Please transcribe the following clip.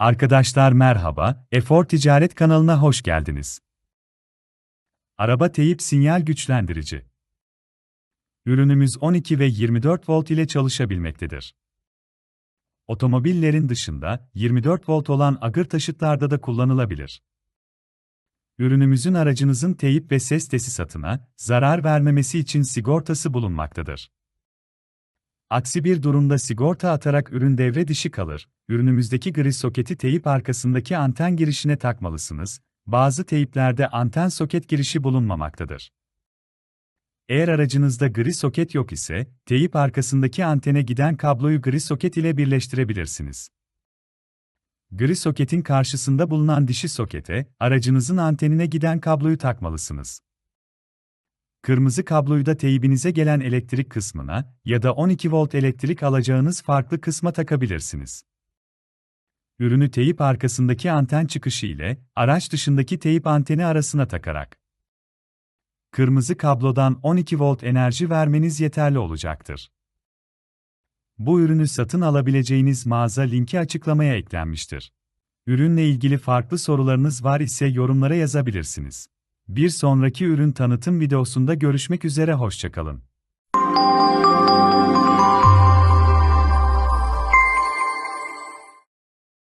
Arkadaşlar merhaba, Efor Ticaret kanalına hoş geldiniz. Araba teyip sinyal güçlendirici. Ürünümüz 12 ve 24 volt ile çalışabilmektedir. Otomobillerin dışında 24 volt olan agır taşıtlarda da kullanılabilir. Ürünümüzün aracınızın teyip ve ses tesisatına zarar vermemesi için sigortası bulunmaktadır. Aksi bir durumda sigorta atarak ürün devre dışı kalır. Ürünümüzdeki gri soketi teyip arkasındaki anten girişine takmalısınız. Bazı teyiplerde anten soket girişi bulunmamaktadır. Eğer aracınızda gri soket yok ise, teyip arkasındaki antene giden kabloyu gri soket ile birleştirebilirsiniz. Gri soketin karşısında bulunan dişi sokete, aracınızın antenine giden kabloyu takmalısınız. Kırmızı kabloyu da teybinize gelen elektrik kısmına ya da 12 volt elektrik alacağınız farklı kısma takabilirsiniz. Ürünü teyip arkasındaki anten çıkışı ile araç dışındaki teyip anteni arasına takarak kırmızı kablodan 12 volt enerji vermeniz yeterli olacaktır. Bu ürünü satın alabileceğiniz mağaza linki açıklamaya eklenmiştir. Ürünle ilgili farklı sorularınız var ise yorumlara yazabilirsiniz. Bir sonraki ürün tanıtım videosunda görüşmek üzere hoşçakalın.